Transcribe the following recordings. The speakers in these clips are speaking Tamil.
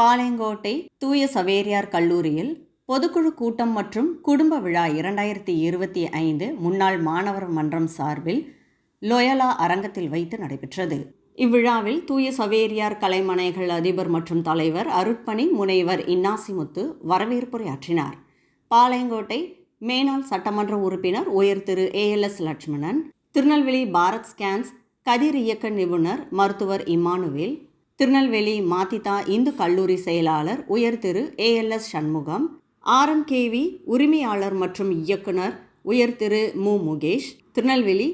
பாளையங்கோட்டை தூய சவேரியார் கல்லூரியில் பொதுக்குழு கூட்டம் மற்றும் குடும்ப விழா இரண்டாயிரத்தி இருபத்தி ஐந்து முன்னாள் மாணவர் மன்றம் சார்பில் லொயலா அரங்கத்தில் வைத்து நடைபெற்றது. இவ்விழாவில் தூய சவேரியார் கலைமனைகள் அதிபர் மற்றும் தலைவர் அருட்பணி முனைவர் இன்னாசிமுத்து வரவேற்புரையாற்றினார். பாளையங்கோட்டை மேனாள் சட்டமன்ற உறுப்பினர் உயர் திரு ஏஎல்எஸ் லட்சுமணன் திருநெல்வேலி பாரத் ஸ்கேன்ஸ் கதிர் இயக்க நிபுணர் மருத்துவர் இமானுவேல் திருநெல்வேலி மாத்திதா இந்து கல்லூரி செயலாளர் உயர் திரு ஏஎல்எஸ் சண்முகம் ஆர்எம்கேவி உரிமையாளர் மற்றும் இயக்குனர் உயர் திரு மு. முகேஷ் திருநெல்வேலி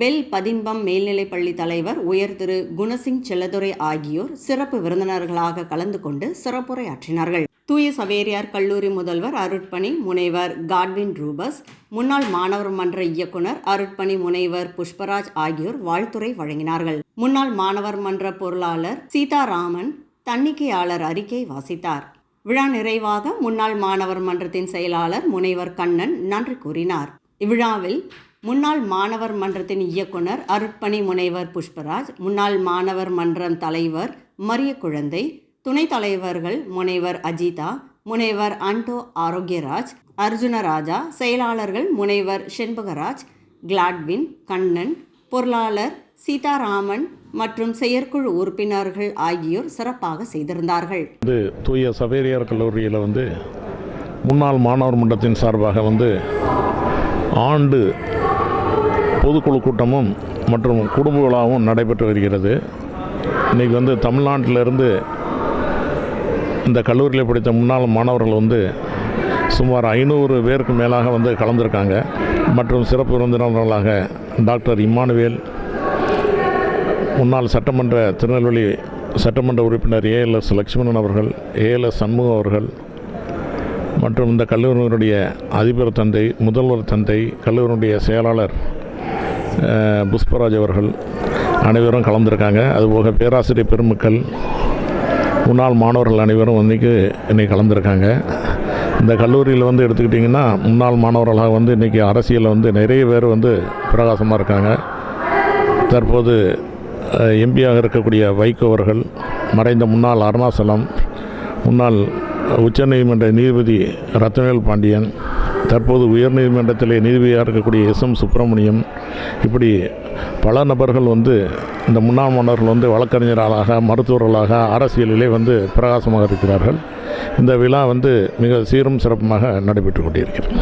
பெல் பதின்பம் மேல்நிலைப்பள்ளி தலைவர் உயர் திரு குணசிங் செல்லதுரை ஆகியோர் சிறப்பு விருந்தினர்களாக கலந்து கொண்டு சிறப்புரையாற்றினார்கள். தூய சவேரியார் கல்லூரி முதல்வர் அருட்பணி முனைவர் காட்வின் ரூபஸ் முன்னாள் மாணவர் மன்ற இயக்குனர் அருட்பணி முனைவர் புஷ்பராஜ் ஆகியோர் வாழ்த்துரை வழங்கினார்கள். முன்னாள் மாணவர் மன்ற பொருளாளர் சீதாராமன் தன்னிக்கையாளர் அறிக்கை வாசித்தார். விழா நிறைவாக முன்னாள் மாணவர் மன்றத்தின் செயலாளர் முனைவர் கண்ணன் நன்றி கூறினார். இவ்விழாவில் முன்னாள் மாணவர் மன்றத்தின் இயக்குனர் அருட்பணி முனைவர் புஷ்பராஜ் முன்னாள் மாணவர் மன்றம் தலைவர் மரிய குழந்தை துணைத் தலைவர்கள் முனைவர் அஜிதா முனைவர் அண்டோ ஆரோக்கியராஜ் அர்ஜுனராஜா செயலாளர்கள் முனைவர் செண்பகராஜ் கிளாட்வின் கண்ணன் பொருளாளர் சீதாராமன் மற்றும் செயற்குழு உறுப்பினர்கள் ஆகியோர் சிறப்பாக செய்திருந்தார்கள். வந்து தூய சவேரியார் கல்லூரியில் வந்து முன்னாள் மாணவர் மன்றத்தின் சார்பாக வந்து ஆண்டு பொதுக்குழு கூட்டமும் மற்றும் குடும்ப விழாவும் நடைபெற்று வருகிறது. இன்றைக்கி வந்து தமிழ்நாட்டிலிருந்து இந்த கல்லூரியில் படித்த முன்னாள் மாணவர்கள் வந்து சுமார் ஐநூறு பேருக்கு மேலாக வந்து கலந்துருக்காங்க. மற்றும் சிறப்பு விருந்தினர்களாக டாக்டர் இம்மானுவேல் முன்னாள் சட்டமன்ற திருநெல்வேலி சட்டமன்ற உறுப்பினர் ஏஎல்எஸ் லட்சுமணன் அவர்கள் ஏஎல்எஸ் சண்முகம் அவர்கள் மற்றும் இந்த கல்லூரியினுடைய அதிபர் தந்தை முதல்வர் தந்தை கல்லூரியினுடைய செயலாளர் புஷ்பராஜ் அவர்கள் அனைவரும் கலந்துருக்காங்க. அதுபோக பேராசிரியர் பெருமக்கள் முன்னாள் மாணவர்கள் அனைவரும் இன்றைக்கி இன்றைக்கி கலந்துருக்காங்க. இந்த கல்லூரியில் வந்து எடுத்துக்கிட்டிங்கன்னா முன்னாள் மாணவர்களாக வந்து இன்றைக்கி அரசியலில் வந்து நிறைய பேர் வந்து பிரகாசமாக இருக்காங்க. தற்போது எம்பியாக இருக்கக்கூடிய வைகோ அவர்கள் மறைந்த முன்னாள் அருணாசலம் முன்னாள் உச்சநீதிமன்ற நீதிபதி ரத்னவேல் பாண்டியன் தற்போது உயர்நீதிமன்றத்திலே நீதிபதியாக இருக்கக்கூடிய எஸ் எம் சுப்பிரமணியம் இப்படி பல நபர்கள் வந்து இந்த முன்னாள் மன்னர்கள் வந்து வழக்கறிஞர்களாக மருத்துவர்களாக அரசியலிலே வந்து பிரகாசமாக இருக்கிறார்கள். இந்த விழா வந்து மிக சீரும் சிறப்புமாக நடைபெற்று கொண்டிருக்கிறது.